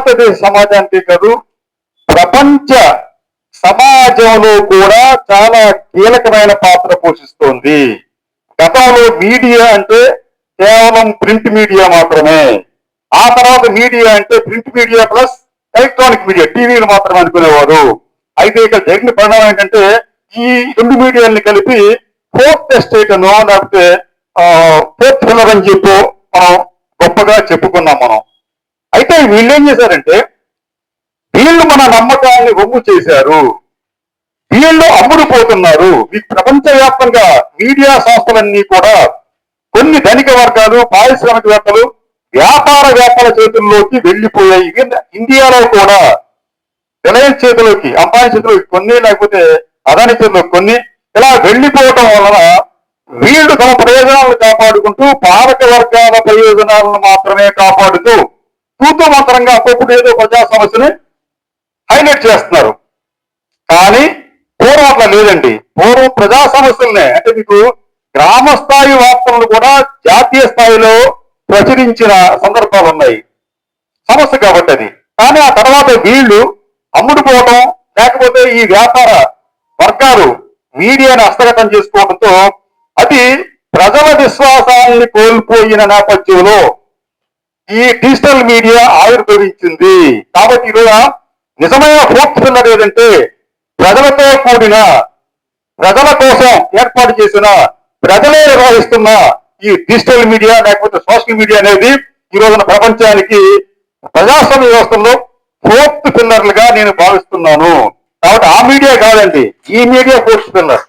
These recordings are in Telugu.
భారతదేశ సమాజానికి కాదు ప్రపంచ సమాజంలో కూడా చాలా కీలకమైన పాత్ర పోషిస్తోంది. గతంలో మీడియా అంటే కేవలం ప్రింట్ మీడియా మాత్రమే. ఆ తర్వాత మీడియా అంటే print media plus electronic media టీవీలు మాత్రమే అనుకునేవారు. అయితే ఇక్కడ జరిగిన పరిణామం ఏంటంటే ఈ రెండు మీడియాల్ని కలిపి ఫోర్త్ ఎస్టేట్ అనో లేకపోతే ఫోర్త్ పిల్లర్ అని చెప్పు మనం గొప్పగా చెప్పుకున్నాం మనం. వీళ్ళు ఏం చేశారంటే వీళ్ళు మన నమ్మకాన్ని ఒమ్ము చేశారు. వీళ్ళు అమ్ముడుపోతున్నారు. ఈ ప్రపంచవ్యాప్తంగా మీడియా సంస్థలన్నీ కూడా కొన్ని ధనిక వర్గాలు పారిశ్రామికవేత్తలు వ్యాపార వ్యాపార చేతుల్లోకి వెళ్ళిపోయాయి. ఇండియాలో కూడా రిలయన్స్ చేతిలోకి అంబానీ చేతిలోకి కొన్ని లేకపోతే అదాని చేతిలోకి కొన్ని ఇలా వెళ్ళిపోవటం వలన వీళ్ళు తమ ప్రయోజనాలను కాపాడుకుంటూ పాలక వర్గాల ప్రయోజనాలను మాత్రమే కాపాడుతూ తూతు మంత్రంగా ఏదో ప్రజా సమస్యని హైలైట్ చేస్తున్నారు. కానీ పూర్వం అట్లా లేదండి. పూర్వం ప్రజా సమస్యలనే అంటే మీకు గ్రామ స్థాయి వార్తలను కూడా జాతీయ స్థాయిలో ప్రచురించిన సందర్భాలు ఉన్నాయి. సమస్య కాబట్టి అది. కానీ ఆ తర్వాత వీళ్ళు అమ్ముడుపోవటం లేకపోతే ఈ వ్యాపార వర్గాలు మీడియాను హస్తగతం చేసుకోవడంతో అది ప్రజల విశ్వాసాన్ని కోల్పోయిన నేపథ్యంలో ఈ డిజిటల్ మీడియా ఆవిర్భవించింది. కాబట్టి ఈరోజు నిజమైన ఫోర్స్ ఉన్నది ఏదంటే ప్రజలతో కూడిన ప్రజల కోసం ఏర్పాటు చేసిన ప్రజలే నిర్వహిస్తున్న ఈ డిజిటల్ మీడియా లేకపోతే సోషల్ మీడియా అనేది ఈ రోజున ప్రపంచానికి ప్రజాస్వామ్య వ్యవస్థలో ఫోర్త్ పిల్లర్లుగా నేను భావిస్తున్నాను. కాబట్టి ఆ మీడియా కాదండి ఈ మీడియా ఫోర్త్ పిల్లర్.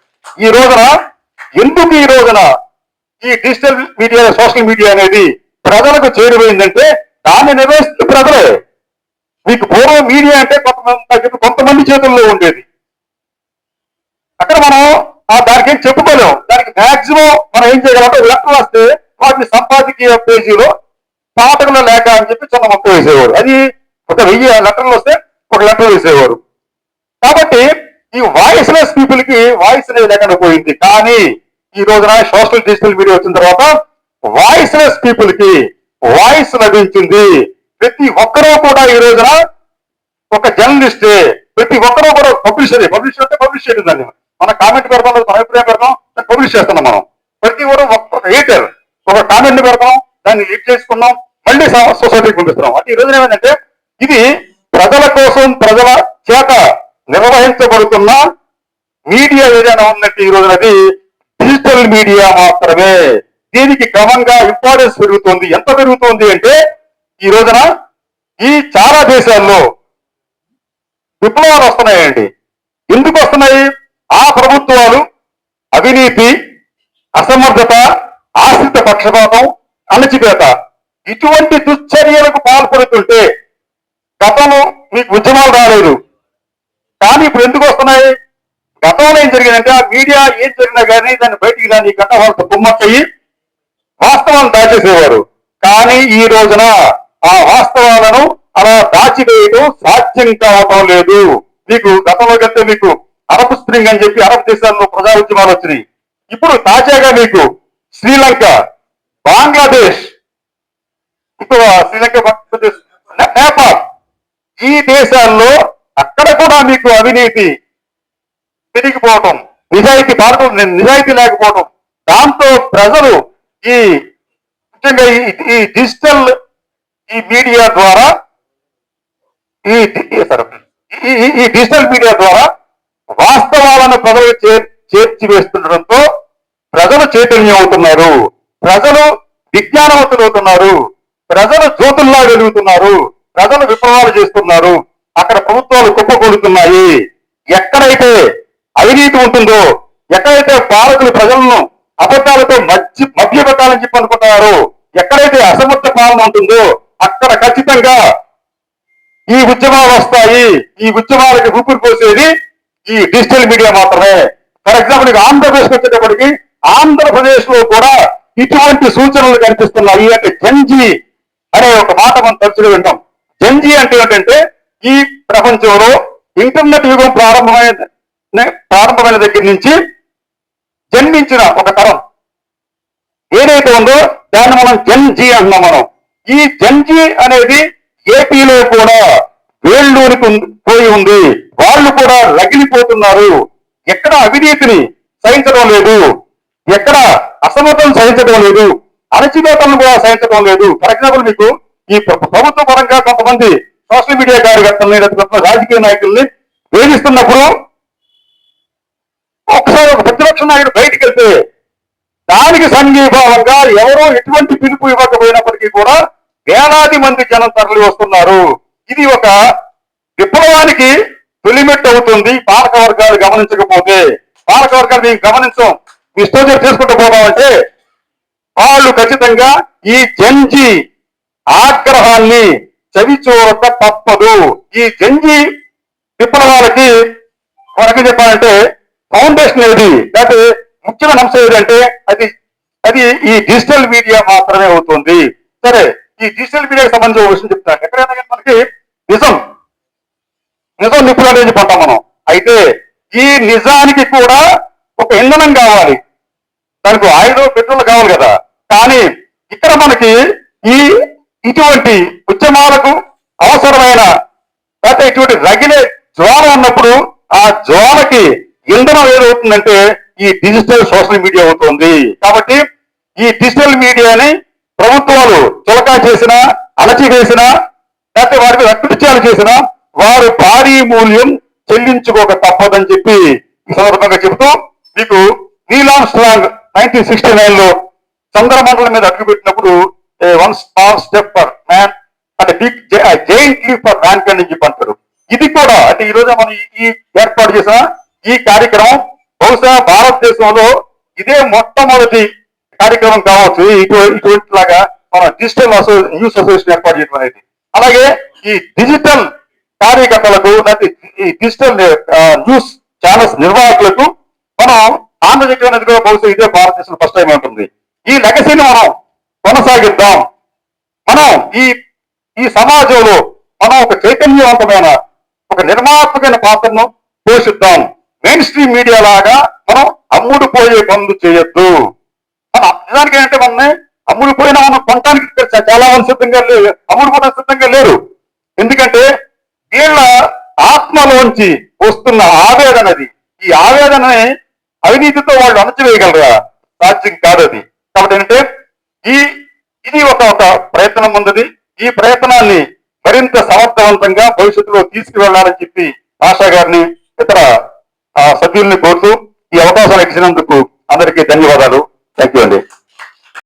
ఈ రోజున ఎందుకు ఈ రోజున ఈ డిజిటల్ మీడియా సోషల్ మీడియా అనేది ప్రజలకు చేరువైందంటే దాన్ని నిర్వహిస్తున్న ప్రజలే. మీకు పూర్వం మీడియా అంటే కొంతమంది కొంతమంది చేతుల్లో ఉండేది. అక్కడ మనం ఆ దానికి ఏం చెప్పుకోలేము దానికి మాక్సిమం మనం ఏం చేయగలంటే ఒక లెక్క వస్తే వాటిని సంపాదకీయ పేజీలో పాఠకుల లేఖ అని చెప్పి చిన్న మొక్క వేసేవారు. అది ఒక వెయ్యి లెటర్లు వస్తే ఒక లెటర్ వేసేవారు. కాబట్టి ఈ వాయిస్ లెస్ పీపుల్కి వాయిస్ అనేది లేకుండా పోయింది. కానీ ఈ రోజున సోషల్ డిజిటల్ మీడియా వచ్చిన తర్వాత వాయిస్ లెస్ పీపుల్కి వాయిస్ లభించింది. ప్రతి ఒక్కరూ కూడా ఈ రోజున ఒక జర్నలిస్టే ప్రతి ఒక్కరూ కూడా పబ్లిషర్ పబ్లిషర్ అంటే పబ్లిష్ చేయడం దాన్ని మన కామెంట్ పెడతాం మన అభిప్రాయం పెడతాం దాన్ని పబ్లిష్ చేస్తున్నాం మనం. ప్రతి ఒక్కరు ఒక ఎడిటర్ ఒక కామెంట్ పెడతాం దాన్ని ఎడిట్ చేసుకున్నాం మళ్ళీ సొసైటీకి పంపిస్తున్నాం. అంటే ఈ రోజున ఏమైందంటే ఇది ప్రజల కోసం ప్రజల చేత నిర్వహించబడుతున్న మీడియా ఏదైనా ఉన్నట్టు ఈ రోజున అది డిజిటల్ మీడియా మాత్రమే. దీనికి క్రమంగా ఇంపార్టెన్స్ పెరుగుతుంది. ఎంత పెరుగుతుంది అంటే ఈ రోజున ఈ చాలా దేశాల్లో విప్లవాలు వస్తున్నాయండి. ఎందుకు వస్తున్నాయి? ఆ ప్రభుత్వాలు అవినీతి అసమర్థత ఆశ్రిత పక్షపాతం అణచిపేత ఇటువంటి దుశ్చర్యలకు పాల్పడుతుంటే గతంలో మీకు ఉద్యమాలు రాలేదు. కానీ ఇప్పుడు ఎందుకు వస్తున్నాయి? గతంలో ఏం జరిగిందంటే ఆ మీడియా ఏం జరిగినా కానీ దాన్ని బయటికి దాన్ని గత వాళ్ళతో కుమ్మక్కయ్యి వాస్తవం దాచేసేవారు. కానీ ఈ రోజున ఆ వాస్తవాలను అలా దాచివేయడం సాధ్యం కావటం లేదు. మీకు గతంలో కంటే మీకు అరబ్ స్ప్రింగ్ అని చెప్పి అరబ్ దేశాల్లో ప్రజా ఉద్యమాలు వచ్చినాయి. ఇప్పుడు తాజాగా మీకు శ్రీలంక బంగ్లాదేశ్ ఇప్పుడు శ్రీలంక బంగ్లాదేశ్ నేపాల్ ఈ దేశాల్లో అక్కడ కూడా మీకు అవినీతి పెరిగిపోవటం నిజాయితీ భారతం నిజాయితీ లేకపోవటం దాంతో ప్రజలు ఈ ముఖ్యంగా ఈ- డిజిటల్ ఈ మీడియా ద్వారా ఈ ఈ- డిజిటల్ మీడియా ద్వారా వాస్తవాలను ప్రజలు చేర్చి వేస్తుండటంతో ప్రజలు చైతన్యం అవుతున్నారు ప్రజలు విజ్ఞానవంతులు అవుతున్నారు ప్రజలు జ్యోతుల్లా వెలుగుతున్నారు ప్రజలు విప్లవాలు చేస్తున్నారు. అక్కడ ప్రభుత్వాలు కుప్పకూలుతున్నాయి ఎక్కడైతే అవినీతి ఉంటుందో ఎక్కడైతే పాలకులు ప్రజలను అబద్ధాలతో మధ్య మధ్య పెట్టాలని చెప్పి అనుకుంటున్నారు. ఎక్కడైతే అసమర్థ పాలన ఉంటుందో అక్కడ ఖచ్చితంగా ఈ ఉద్యమాలు వస్తాయి. ఈ ఉద్యమాలకి ఊపిరి పోసేది ఈ డిజిటల్ మీడియా మాత్రమే. ఫర్ ఎగ్జాంపుల్ ఆంధ్రప్రదేశ్ వచ్చేటప్పటికి ఆంధ్రప్రదేశ్లో కూడా ఇటువంటి సూచనలు కనిపిస్తున్నాయి. అంటే జంజీ అనే ఒక మాట మనం తరచుగా వింటాం. జంజీ అంటే ఏంటంటే ఈ ప్రపంచంలో ఇంటర్నెట్ యుగం ప్రారంభమైన ప్రారంభమైన దగ్గర నుంచి జన్మించిన ఒక తరం. ఏదైతే ఉందో దాన్ని మనం జన్జీ అంటున్నాం మనం. ఈ జన్జీ అనేది ఏపీలో కూడా వేళ్ళూరికి పోయి ఉంది. వాళ్ళు కూడా రగిలిపోతున్నారు. ఎక్కడ అవినీతిని సహించడం లేదు. ఎక్కడ అసమర్థం సహించడం లేదు. అణచివేతలను కూడా సహించడం లేదు. ఫర్ ఎగ్జాంపుల్ మీకు ఈ ప్రభుత్వ పరంగా కొంతమంది సోషల్ మీడియా కార్యకర్తల్ని లేకపోతే కొంత రాజకీయ నాయకుల్ని వేధిస్తున్నప్పుడు ఒకసారి ఒక ప్రతిపక్ష నాయకుడు బయటికి వెళ్తే దానికి సంఘీభావంగా ఎవరో ఎటువంటి పిలుపు ఇవ్వకపోయినప్పటికీ కూడా వేలాది మంది జనం తరలి వస్తున్నారు. ఇది ఒక విప్లవానికి తొలిమెట్టు అవుతుంది. పాలక వర్గాలు గమనించకపోతే పాలక వర్గాలు మేము గమనించం. మీ స్టోజర్ చేసుకుంటూ పోదామంటే వాళ్ళు ఖచ్చితంగా ఈ జంజి ఆగ్రహాన్ని చవిచూరక తప్పదు. ఈ జంజి విప్లవాలకి వరకు చెప్పాలంటే ఫౌండేషన్ ఏది? లేకపోతే ముఖ్యమైన అంశం ఏదంటే అది అది ఈ డిజిటల్ మీడియా మాత్రమే అవుతుంది. సరే ఈ డిజిటల్ మీడియాకి సంబంధించిన ఒక విషయం చెప్తాను ఎక్కడైనా కానీ మనకి నిజం నిజం నిపుణులు అని చెప్పంటాం మనం. అయితే ఈ నిజానికి కూడా ఒక ఇంధనం కావాలి. దానికి ఆయుధం పెట్రోల్ కావాలి కదా. కానీ ఇక్కడ మనకి ఈ ఇటువంటి ఉద్యమాలకు అవసరమైన లేకపోతే ఇటువంటి రగిలే జ్వాల ఉన్నప్పుడు ఆ జ్వాలకి ఇంధనం ఏదవుతుందంటే ఈ డిజిటల్ సోషల్ మీడియా అవుతుంది. కాబట్టి ఈ డిజిటల్ మీడియాని ప్రభుత్వాలు చులకా చేసినా అలచివేసినా లేకపోతే వారి మీద అకృత్యాలు చేసినా వారు భారీ మూల్యం చెల్లించుకోక తప్పదని చెప్పి ఈ సందర్భంగా చెబుతూ మీకు నీలాం స్ట్రాంగ్ నైన్టీన్ సిక్స్టీ నైన్లో చంద్రమండలం మీద అడుగుపెట్టినప్పుడు one small step for man అంటే big giant leap for man అని చెప్పి అంటారు. ఇది కూడా అంటే ఈ రోజు మనం ఈ- ఈ ఏర్పాటు చేసిన ఈ కార్యక్రమం బహుశా భారతదేశంలో ఇదే మొట్టమొదటి కార్యక్రమం కావచ్చు. ఇటు ఇటువంటి లాగా మన డిజిటల్ అసో న్యూస్ అసోసియేషన్ ఏర్పాటు చేయడం అనేది. అలాగే ఈ డిజిటల్ కార్యకర్తలకు ఈ డిజిటల్ న్యూస్ ఛానల్స్ నిర్వాహకులకు మనం ఆంధ్రజ్యోతి అనేది కూడా బహుశా ఇదే భారతదేశంలో ఫస్ట్ టైం ఉంటుంది ఈ లెగసీని మనం కొనసాగిద్దాం. మనం ఈ ఈ సమాజంలో మనం ఒక చైతన్యవంతమైన ఒక నిర్మాత్మకమైన పాత్రను పోషిద్దాం. మెయిన్ స్ట్రీమ్ మీడియా లాగా మనం అమ్ముడు పోయే పనులు చేయొద్దు. మన నిజానికి ఏంటంటే మనని అమ్ముడు పోయిన మనం కొనడానికి చాలా మంది సిద్ధంగా లేరు అమ్ముడు సిద్ధంగా లేరు. ఎందుకంటే వీళ్ళ ఆత్మలోంచి వస్తున్న ఆవేదన అది. ఈ ఆవేదనని అవినీతితో వాళ్ళు అణచివేయగలరా? సాధ్యం కాదు అది. కాబట్టి ఏంటంటే ఈ ఇది ఒక ఒక ప్రయత్నం ఉన్నది. ఈ ప్రయత్నాన్ని మరింత సమర్థవంతంగా భవిష్యత్తులో తీసుకువెళ్ళాలని చెప్పి ఆశా గారిని ఇతర సభ్యుల్ని కోరుతూ ఈ అవకాశం ఇచ్చినందుకు అందరికీ ధన్యవాదాలు. థ్యాంక్ యూ అండి.